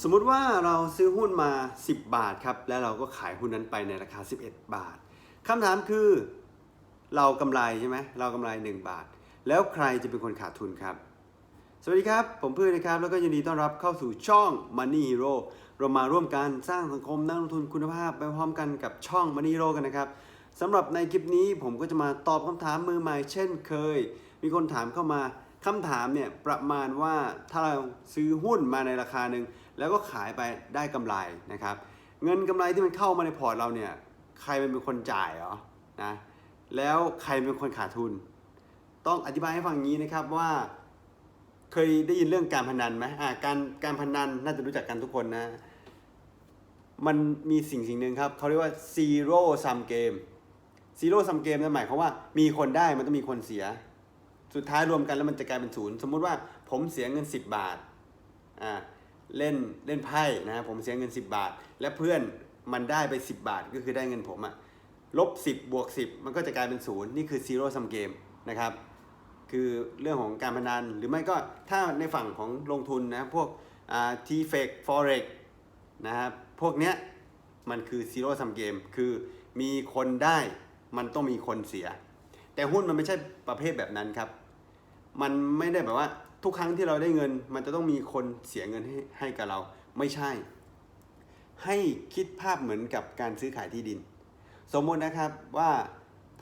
สมมุติว่าเราซื้อหุ้นมา 10 บาทครับ แล้วเราก็ขายหุ้นนั้นไปในราคา 11 บาทคำถามคือ เรากำไรใช่ไหมเรากำไร 1 บาท แล้วใครจะเป็นคนขาดทุนครับ สวัสดีครับ ผมพืชนะครับ แล้วก็ยินดีต้อนรับเข้าสู่ช่อง Money Hero เรามาร่วมกันสร้างสังคมนักลงทุนคุณภาพไปพร้อมกันกับช่อง Money Hero กันนะครับสำหรับในคลิปนี้ผมก็จะมาตอบคำถามมือใหม่เช่นเคย มีคนถามเข้ามา คำถามเนี่ยประมาณว่าถ้าเราซื้อหุ้นมาในราคาหนึ่งแล้วก็ขายไปได้กำไรนะครับ เงินกำไรที่มันเข้ามาในพอร์ตเราเนี่ยใครเป็นคนจ่ายเหรอนะแล้วใครเป็นคนขาดทุน ต้องอธิบายให้ฟังงี้นะครับว่า เคยได้ยินเรื่องการพนันไหมอ่าการการพนันน่าจะรู้จักกันทุกคนนะมันมีสิ่งสิ่งหนึ่งครับเขาเรียกว่า zero sum game zero sum game นั่นหมายความว่ามีคนได้มันต้องมีคนเสีย สุดท้ายรวมกันแล้วมันจะกลายเป็นศูนย์สมมุติว่าผมเสียเงิน 10 บาทอ่าเล่นเล่นไพ่นะผมเสียเงิน 10 บาท และเพื่อนมันได้ไป 10 บาทก็คือได้เงินผมอะลบ 10 บวก 10 มันก็จะกลายเป็นศูนย์นี่คือ zero sum game นะครับคือเรื่องของการพนันหรือไม่ก็ถ้าในฝั่งของลงทุนนะพวกทีเฟกฟอเร็กนะครับพวกเนี้ยมันคือซีโร่ซัมเกมคือมีคนได้มันต้องมีคนเสีย แต่หุ้นมันไม่ใช่ประเภทแบบนั้นครับ มันไม่ได้แบบว่าทุกครั้งที่เราได้เงิน มันจะต้องมีคนเสียเงินให้ให้กับเรา ไม่ใช่ ให้คิดภาพเหมือนกับการซื้อขายที่ดิน สมมตินะครับว่า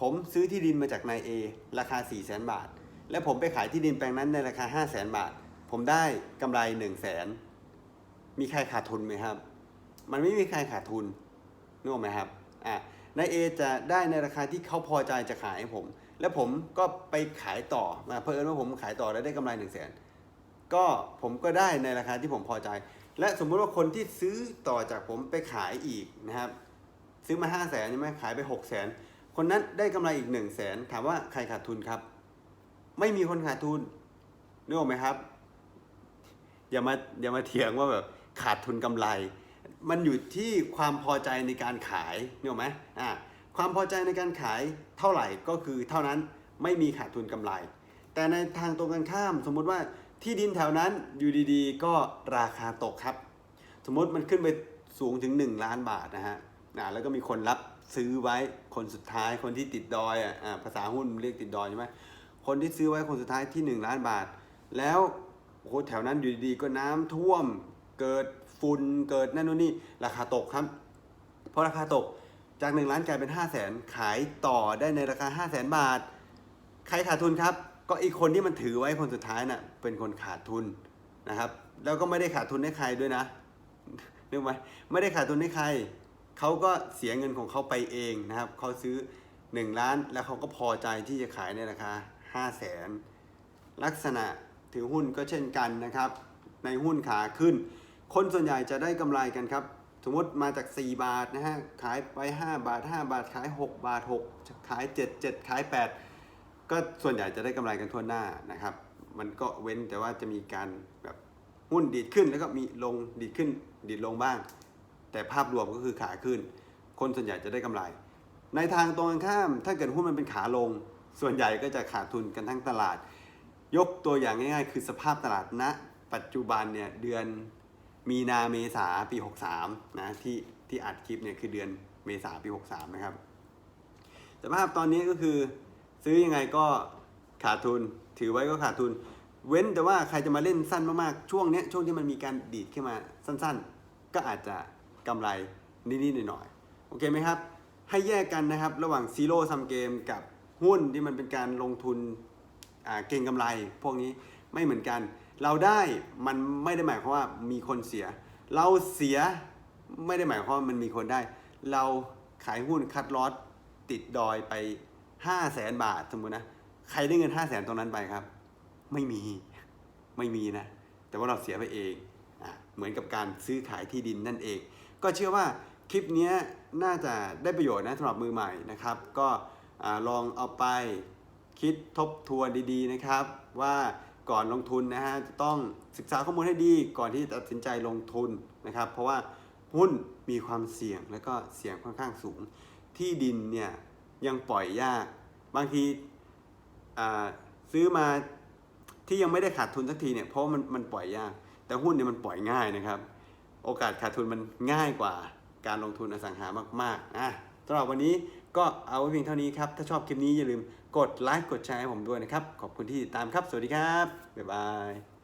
ผมซื้อที่ดินมาจากนาย A ราคา 4 0 0 0 0 0บาท และผมไปขายที่ดินแปลงนั้นในราคา 5 0 0 0 0 0บาท ผมได้กำไร 1 0 0 0 0แสนมีใครขาดทุนไหมครับ มันไม่มีใครขาดทุนนึกออกไหมครับอ่านาย A จะได้ในราคาที่เขาพอใจจะขายให้ผม แล้วผมก็ไปขายต่อมาเพอิญว่าผมขายต่อแล้วได้กำไร1 0 0 0 0แสนก็ผมก็ได้ในราคาที่ผมพอใจ และสมมุติว่าคนที่ซื้อต่อจากผมไปขายอีกนะครับ ซื้อมา5 0 0แสนใช่ไหมขายไป6 0แสนคนนั้นได้กำไรอีก1 0 0 0 0แสนถามว่าใครขาดทุนครับ ไม่มีคนขาดทุนนึกออกไหมครับ อย่ามาอย่ามาเถียงว่าแบบขาดทุนกำไร มันอยู่ที่ความพอใจในการขายนึกออกไหมอ่า ความพอใจในการขายเท่าไหร่ก็คือเท่านั้นไม่มีขาดทุนกำไร แต่ในทางตรงกันข้าม สมมุติว่าที่ดินแถวนั้นอยู่ดีๆ ก็ราคาตกครับ สมมติมันขึ้นไปสูงถึง 1 ล้านบาทนะฮะแล้วก็มีคนรับซื้อไว้คนสุดท้ายคนที่ติดดอยอะภาษาหุ้นเรียกติดดอยใช่ไหมคนที่ซื้อไว้คนสุดท้ายที่ 1 ล้านบาท แล้วโอ้โหแถวนั้นอยู่ดีๆก็น้ำท่วมเกิดฝุ่นเกิดนั่นนู่นนี่ราคาตกครับ เพราะราคาตก จาก 1 ล้านกลายเป็น 5 0 0แสนขายต่อได้ในราคา 5 0 0แสนบาท ใครขาดทุนครับ ก็อีกคนที่มันถือไว้คนสุดท้ายน่ะเป็นคนขาดทุนนะครับ แล้วก็ไม่ได้ขาดทุนให้ใครด้วยนะนึกไหมไม่ได้ขาดทุนให้ใครเขาก็เสียเงินของเขาไปเองนะครับเขาซื้อ 1 ล้านแล้วเขาก็พอใจที่จะขายในราคา 5 0 0แสนลักษณะถือหุ้นก็เช่นกันนะครับ ในหุ้นขาขึ้น คนส่วนใหญ่จะได้กำไรกันครับ สมมติมาจาก 4 บาทนะฮะขายไป 5 บาท 5 บาทขาย 6 บาท 6 ขาย 7 7 ขาย 8 ก็ส่วนใหญ่จะได้กำไรกันทั่วหน้านะครับ มันก็เว้นแต่ว่าจะมีการแบบหุ้นดีดขึ้นแล้วก็มีลงดีดขึ้นดีดลงบ้าง แต่ภาพรวมก็คือขาขึ้น คนส่วนใหญ่จะได้กำไร ในทางตรงกันข้าม ถ้าเกิดหุ้นมันเป็นขาลง ส่วนใหญ่ก็จะขาดทุนกันทั้งตลาด ยกตัวอย่างง่าย ๆ คือสภาพตลาดณปัจจุบันเนี่ยเดือน มีนาเมษาปี 63นะที่ที่อัดคลิปเนี่ยคือเดือนเมษาปี 63 นะครับสภาพตอนนี้ก็คือซื้อยังไงก็ขาดทุนถือไว้ก็ขาดทุน เว้นแต่ว่าใครจะมาเล่นสั้นมากๆ ช่วงเนี้ยช่วงที่มันมีการดีดขึ้นมาสั้นๆ ก็อาจจะกำไรนิดๆหน่อยๆโอเคไหมครับ ให้แยกกันนะครับระหว่างซีโร่ซัมเกมกับหุ้นที่มันเป็นการลงทุนเก่งกำไร พวกนี้ไม่เหมือนกัน เราได้มันไม่ได้หมายความว่ามีคนเสีย เราเสียไม่ได้หมายความว่ามันมีคนได้ เราขายหุ้นคัดลอตติดดอยไป 5 0 0แสนบาทสมมตินะใครได้เงิน 5 0 0แสนตรงนั้นไปครับ ไม่มีไม่มีนะ แต่ว่าเราเสียไปเองอเหมือนกับการซื้อขายที่ดินนั่นเอง ก็เชื่อว่าคลิปนี้น่าจะได้ประโยชน์นะสำหรับมือใหม่นะครับ ก็อลองเอาไปคิดทบทวนดีๆนะครับว่า ก่อนลงทุนนะฮะจะต้องศึกษาข้อมูลให้ดีก่อนที่จะตัดสินใจลงทุนนะครับ เพราะว่าหุ้นมีความเสี่ยงและก็เสี่ยงค่อนข้างสูง ที่ดินเนี่ยยังปล่อยยาก บางทีซื้อมาที่ยังไม่ได้ขาดทุนสักทีเนี่ยเพราะมันมันปล่อยยาก แต่หุ้นเนี่ยมันปล่อยง่ายนะครับ โอกาสขาดทุนมันง่ายกว่าการลงทุนอสังหามากๆอะำหรับวันนี้ก็เอาไว้เพียงเท่านี้ครับ ถ้าชอบคลิปนี้อย่าลืมกดไลค์กดแชร์ให้ผมด้วยนะครับ ขอบคุณที่ติดตามครับ สวัสดีครับ บ๊ายบาย